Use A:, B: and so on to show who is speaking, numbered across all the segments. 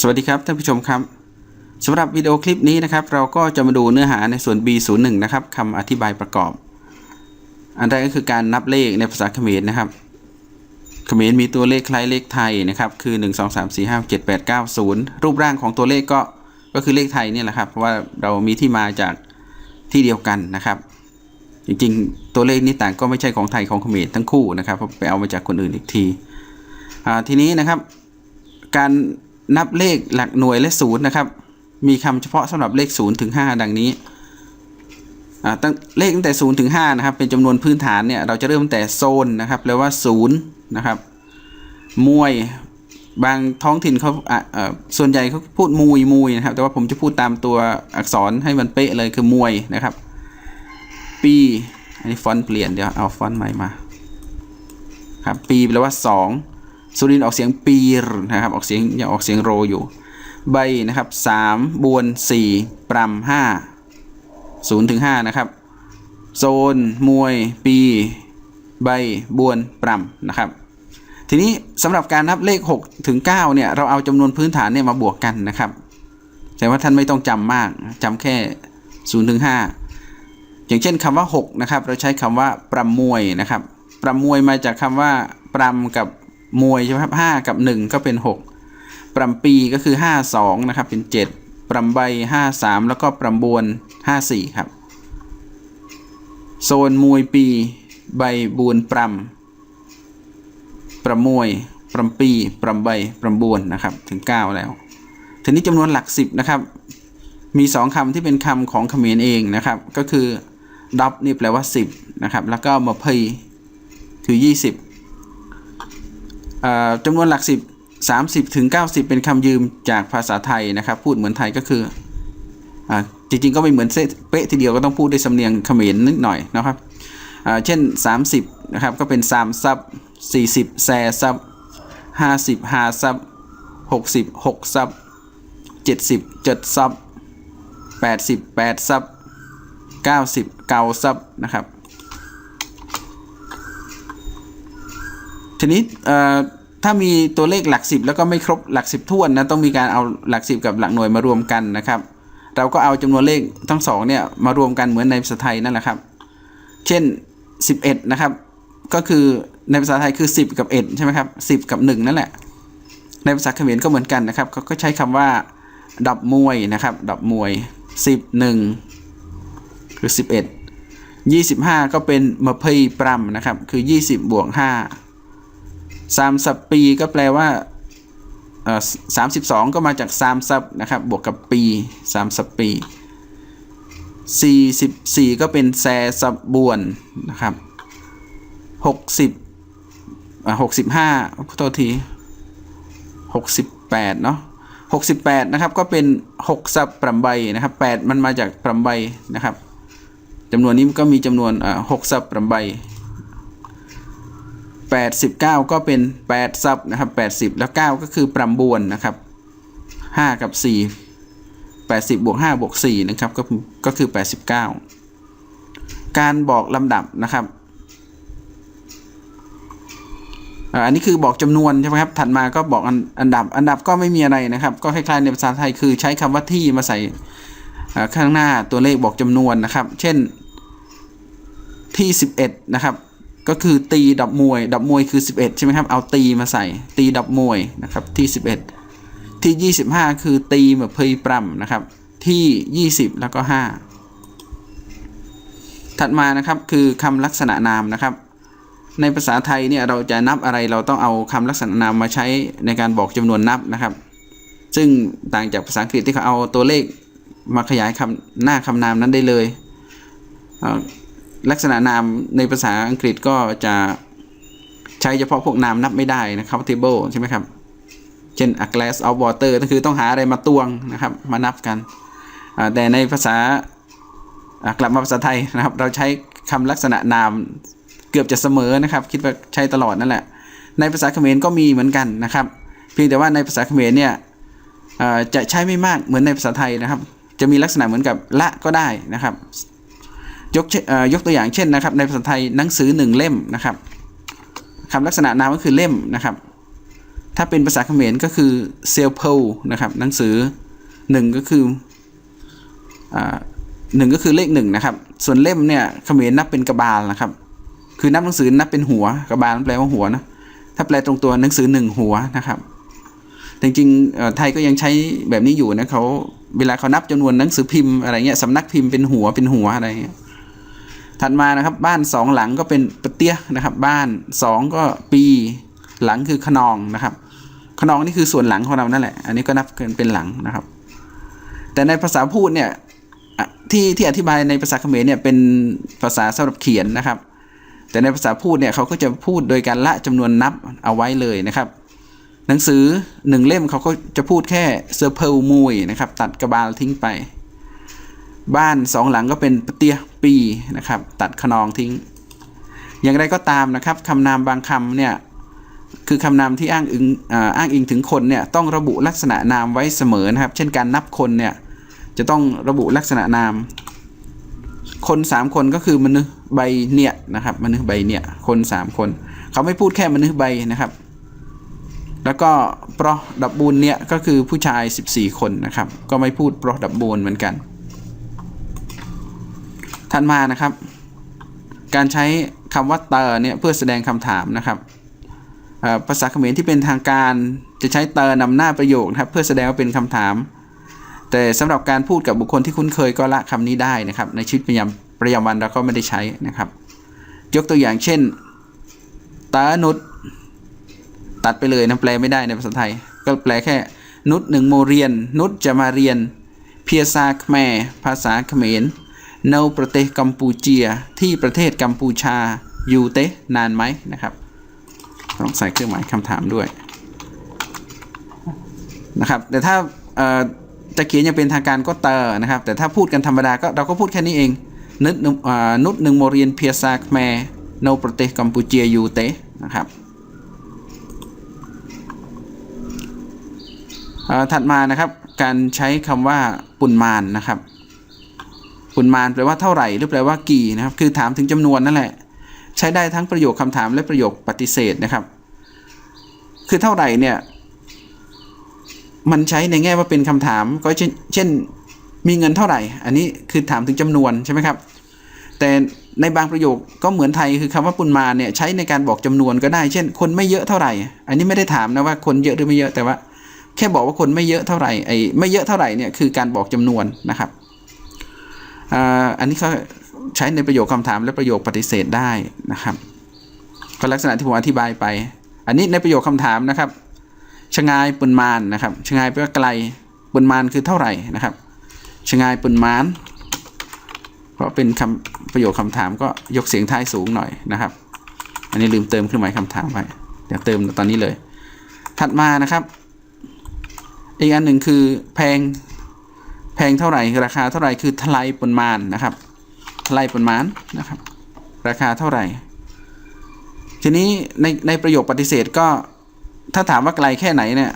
A: สวัสดีครับท่านผู้ชมครับสำหรับวิดีโอคลิปนี้นะครับ เราก็จะมาดูเนื้อหาในส่วน B01 นะครับคำอธิบายประกอบ อันแรกก็คือการนับเลขในภาษาเขมรนะครับเขมรมีตัวเลขคล้ายเลขไทยนะครับคือ 1 2 3 4 5 7 8 9 0 รูปร่างของตัวเลขก็ก็คือเลขไทยนี่แหละครับเพราะว่าเรามีที่มาจากที่เดียวกันนะครับ จริงๆ ตัวเลขนี้ต่างก็ไม่ใช่ของไทยของเขมรทั้งคู่นะครับเพราะไปเอามาจากคนอื่นอีกทีทีนี้นะครับ การ นับเลขหลักหน่วยและศูนย์นะครับ มีคำเฉพาะสำหรับเลข0ถึง5ดังนี้ตั้งเลขตั้งแต่0ถึง5นะครับ เป็นจำนวนพื้นฐานเนี่ย เราจะเริ่มตั้งแต่โซนนะครับแปลว่า0นะครับมวยบางท้องถิ่นเขาส่วนใหญ่เขาพูดมุยมุยนะครับ แต่ว่าผมจะพูดตามตัวอักษรให้มันเป๊ะเลยคือมวยนะครับ ปี อันนี้ฟอนต์เปลี่ยนเดี๋ยวเอาฟอนต์ใหม่มาครับปีแปลว่า 2 สุรินออกเสียงปีรนะครับ ออกเสียงยังออกเสียงโรอยู่ ใบนะครับสามบวนสี่ปรำห้าศูนย์ถึงห้านะครับโซนมวย ปี ใบ บวนปรำนะครับ ทีนี้สำหรับการนับเลข6ถึง9เนี่ยเราเอาจำนวนพื้นฐานเนี่ยมาบวกกันนะครับแต่ว่าท่านไม่ต้องจำมากจำแค่0ถึง5อย่างเช่นคำว่า6นะครับเราใช้คำว่าปรำมวยนะครับปรำมวยมาจากคำว่าปรำกับ มวยใช่ไหมครับ5กับ1ก็เป็น6ปรำปีก็คือ52นะครับเป็น7ปรำใบ53แล้วก็ปรำบวน54ครับ โซนมวยปีใบบวนปรำประมวยปรำปีปรำใบปรำบวนนะครับถึง 9 แล้ว ทีนี้จำนวนหลัก 10 นะครับ มี 2คำที่เป็นคำของเขมรเองนะครับ ก็คือดับนี่แปลว่า 10 นะครับ แล้วก็มาเพยคือ 20 จำนวนหลัก10 30ถึง90 เป็นคำยืมจากภาษาไทยนะครับ พูดเหมือนไทยก็คืออ่าจริงๆก็ไม่เหมือนเป๊ะทีเดียวก็ต้องพูดด้วยสำเนียงเขมรนิดหน่อยนะครับอ่าเช่น 30 นะครับ ก็เป็น3ซับ40 แซซับ50 5ซับ60 6ซับ70 7ซับ80 8ซับ90 9ซับนะครับ ทีนี้ถ้ามีตัวเลขหลักสิบแล้วก็ไม่ครบหลักสิบท้วนนะต้องมีการเอาหลักสิบกับหลักหน่วยมารวมกันนะครับ เราก็เอาจำนวนเลขทั้งสองเนี่ยมารวมกันเหมือนในภาษาไทยนั่นแหละครับ เช่น 11 นะครับ ก็คือในภาษาไทยคือ 10 กับ 1 ใช่ไหมครับ 10 กับ 1 นั่นแหละ ในภาษาเขมรก็เหมือนกันนะครับเขาก็ใช้คำว่าดับมวยนะครับดับมวย 10 1 คือ 11 25 ก็เป็นมะเพยปรำนะครับคือ 20 บวก 5 สามสับปีก็แปลว่าสามสิบสองก็มาจากสามสับนะครับ บวกกับปีสามสับปีสี่สิบสี่ก็เป็นแซสับบวนนะครับหกสิบหกสิบห้าขอโทษทีหกสิบแปดเนาะหกสิบแปดนะครับ ก็เป็นหกสับปรำใบนะครับแปดมันมาจากปรำใบนะครับจำนวนนี้ก็มีจำนวนหกสับปรำใบ 89 ก็เป็น 8 ซับนะครับ 80 แล้ว 9 ก็คือปรำบวนนะครับ 5 กับ 4 80บวก5บวก4นะครับก็ก็คือ 89 การบอกลำดับนะครับอันนี้คือบอกจำนวนใช่ไหมครับ ถัดมาก็บอกอันดับ อันดับก็ไม่มีอะไรนะครับ ก็คล้ายๆในภาษาไทยคือใช้คำว่าที่มาใส่ข้างหน้าตัวเลขบอกจำนวนนะครับ เช่นที่ 11 นะครับ ก็คือตีดับมวย ดับมวยคือ 11 ใช่ไหมครับ เอาตีมาใส่ ตีดับมวยนะครับที่ 11 ที่ 25 คือตีแบบเพยปรำนะครับที่ 20 แล้วก็ 5 ถัดมานะครับคือคำลักษณะนามนะครับ ในภาษาไทยเนี่ยเราจะนับอะไรเราต้องเอาคำลักษณะนามมาใช้ในการบอกจำนวนนับนะครับ ซึ่งต่างจากภาษาอังกฤษที่เขาเอาตัวเลขมาขยายคำหน้าคำนามนั้นได้เลย ลักษณะนามในภาษาอังกฤษก็จะใช้เฉพาะพวกนามนับไม่ได้นะครับ table ใช่ไหมครับ เช่น a glass of water ก็คือต้องหาอะไรมาตวงนะครับ มานับกัน แต่ในภาษากลับมาภาษาไทยนะครับ เราใช้คำลักษณะนามเกือบจะเสมอนะครับ คิดว่าใช้ตลอดนั่นแหละ ในภาษาเขมรก็มีเหมือนกันนะครับ เพียงแต่ว่าในภาษาเขมรเนี่ยจะใช้ไม่มากเหมือนในภาษาไทยนะครับ จะมีลักษณะเหมือนกับละก็ได้นะครับ ยกยกตัวอย่างเช่นนะครับ ในภาษาไทยหนังสือหนึ่งเล่มนะครับคำลักษณะนามก็คือเล่มนะครับ ถ้าเป็นภาษาเขมรก็คือเซลเพลนะครับ หนังสือหนึ่งก็คืออหนึ่งก็คือเลขหนึ่งนะครับ ส่วนเล่มเนี่ยเขมรนับเป็นกระบาลนะครับ คือนับหนังสือนับเป็นหัวกระบาลแปลว่าหัวนะถ้าแปลตรงตัวหนังสือหนึ่งหัวนะครับจริงๆไทยก็ยังใช้แบบนี้อยู่นะเขาเวลาเขานับจำนวนหนังสือพิมพ์อะไรเงี้ยสำนักพิมพ์เป็นหัวเป็นหัวอะไรเงี้ย ถัดมานะครับบ้านสองหลังก็เป็นปะเตี้ยนะครับ บ้านสองก็ปีหลังคือขนองนะครับ ขนองนี่คือส่วนหลังของเรานั่นแหละ อันนี้ก็นับกันเป็นหลังนะครับ แต่ในภาษาพูดเนี่ยที่ที่อธิบายในภาษาเขมรเนี่ยเป็นภาษาสำหรับเขียนนะครับ แต่ในภาษาพูดเนี่ยเขาก็จะพูดโดยการละจำนวนนับเอาไว้เลยนะครับ หนังสือหนึ่งเล่มเขาก็จะพูดแค่เซอร์เพลมุยนะครับ ตัดกระบาลทิ้งไป บ้านสองหลังก็เป็นปะเตียปีนะครับ ตัดขนองทิ้ง อย่างไรก็ตามนะครับคำนามบางคำเนี่ยคือคำนามที่อ้างอิงอ,อ้างอิงถึงคนเนี่ยต้องระบุลักษณะนามไว้เสมอนะครับ เช่นการนับคนเนี่ยจะต้องระบุลักษณะนาม คนสามคนก็คือมนุษย์ใบเนี่ยนะครับมนุษย์ใบเนี่ยคนสามคน เขาไม่พูดแค่มนุษย์ใบนะครับ แล้วก็ปรอดับบูลเนี่ยก็คือผู้ชาย 14 คนนะครับ ก็ไม่พูดปรอดับบูลเหมือนกัน ถัดมานะครับ การใช้คำว่าเตอเนี่ยเพื่อแสดงคำถามนะครับภาษาเขมรที่เป็นทางการจะใช้เตอร์นำหน้าประโยคนะครับ เพื่อแสดงว่าเป็นคำถาม แต่สำหรับการพูดกับบุคคลที่คุ้นเคยก็ละคำนี้ได้นะครับ ในชีวิตประจำประจำวันเราก็ไม่ได้ใช้นะครับ ยกตัวอย่างเช่นตานุษตัดไปเลยนะแปลไม่ได้ในภาษาไทย ก็แปลแค่นุษหนึ่งโมเรียน นุษจะมาเรียน เพียซาคแมภาษาเขมร ในประเทศกัมพูเจียที่ประเทศกัมพูชาอยู่เตะนานไหมนะครับ ต้องใส่เครื่องหมายคำถามด้วยนะครับแต่ถ้าจะเขียนอย่างเป็นทางการก็เตอร์นะครับ แต่ถ้าพูดกันธรรมดาก็เราก็พูดแค่นี้เองนุษหนึ่งอ่านุษหนึ่งโมเรียนเพียซาแมโนประเทศกัมพูเจียยูเตะนะครับถัดมานะครับการใช้คำว่าปุนมานนะครับ ปุนมานแปลว่าเท่าไหร่หรือแปลว่ากี่นะครับ คือถามถึงจำนวนนั่นแหละ ใช้ได้ทั้งประโยคคำถามและประโยคปฏิเสธนะครับ คือเท่าไหร่เนี่ย มันใช้ในแง่ว่าเป็นคำถาม ก็เช่นเช่น มีเงินเท่าไหร่ อันนี้คือถามถึงจำนวนใช่ไหมครับ แต่ในบางประโยคก็เหมือนไทยคือคำว่าปุณมาเนี่ยใช้ในการบอกจำนวนก็ได้ เช่น คนไม่เยอะเท่าไหร่ อันนี้ไม่ได้ถามนะว่าคนเยอะหรือไม่เยอะแต่ว่า แค่บอกว่าคนไม่เยอะเท่าไหร่ไอ้ไม่เยอะเท่าไหร่เนี่ยคือการบอกจำนวนนะครับ อันนี้เขาใช้ในประโยคคำถามและประโยคปฏิเสธได้นะครับก็ลักษณะที่ผมอธิบายไป อันนี้ในประโยคคำถามนะครับชงายปุนมานนะครับชงายแปลว่าไกลปุนมานคือเท่าไหร่นะครับชงายปุนมาน เพราะเป็นคำประโยคคำถามก็ยกเสียงท้ายสูงหน่อยนะครับ อันนี้ลืมเติมเครื่องหมายคำถามไว้เดี๋ยวเติมตอนนี้เลย ถัดมานะครับ อีกอันหนึ่งคือแพง แพงเท่าไหร่ราคาเท่าไหร่คือทลายปนมานนะครับทลายปนมานนะครับ ราคาเท่าไหร่ ทีนี้ในในประโยคปฏิเสธก็ถ้าถามว่าไกลแค่ไหนเนี่ย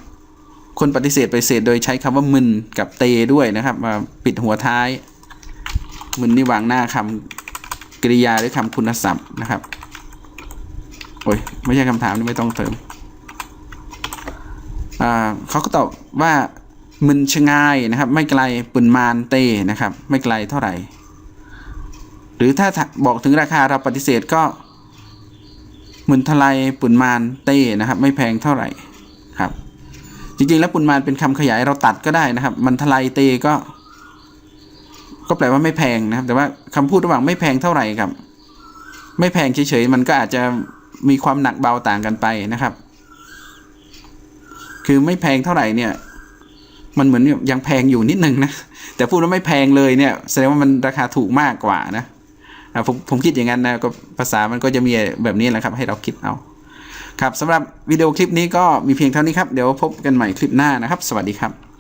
A: คนปฏิเสธปฏิเสธโดยใช้คำว่ามึนกับเตด้วยนะครับมาปิดหัวท้าย มึนนี่วางหน้าคำกริยาหรือคำคุณศัพท์นะครับโอ้ยไม่ใช่คำถามนี่ไม่ต้องเติมเขาก็ตอบว่า มึนชงายนะครับ ไม่ไกลปุนมานเตนะครับ ไม่ไกลเท่าไหร่ หรือถ้าบอกถึงราคาเราปฏิเสธก็มึนทลายปุนมานเต้นะครับ ไม่แพงเท่าไหร่ครับ จริงๆแล้วปุนมานเป็นคำขยายเราตัดก็ได้นะครับ มันทลายเตก็ ก็แปลว่าไม่แพงนะครับ แต่ว่าคำพูดระหว่างไม่แพงเท่าไหร่ครับ ไม่แพงเฉยๆมันก็อาจจะมีความหนักเบาต่างกันไปนะครับ คือไม่แพงเท่าไหร่เนี่ย มันเหมือนยังแพงอยู่นิดนึงนะ แต่พูดว่าไม่แพงเลยเนี่ยแสดงว่ามันราคาถูกมากกว่านะผมผมคิดอย่างนั้นนะก็ภาษามันก็จะมีแบบนี้แหละครับ ให้เราคิดเอา ครับสำหรับวิดีโอคลิปนี้ก็มีเพียงเท่านี้ครับ เดี๋ยวพบกันใหม่คลิปหน้านะครับ สวัสดีครับ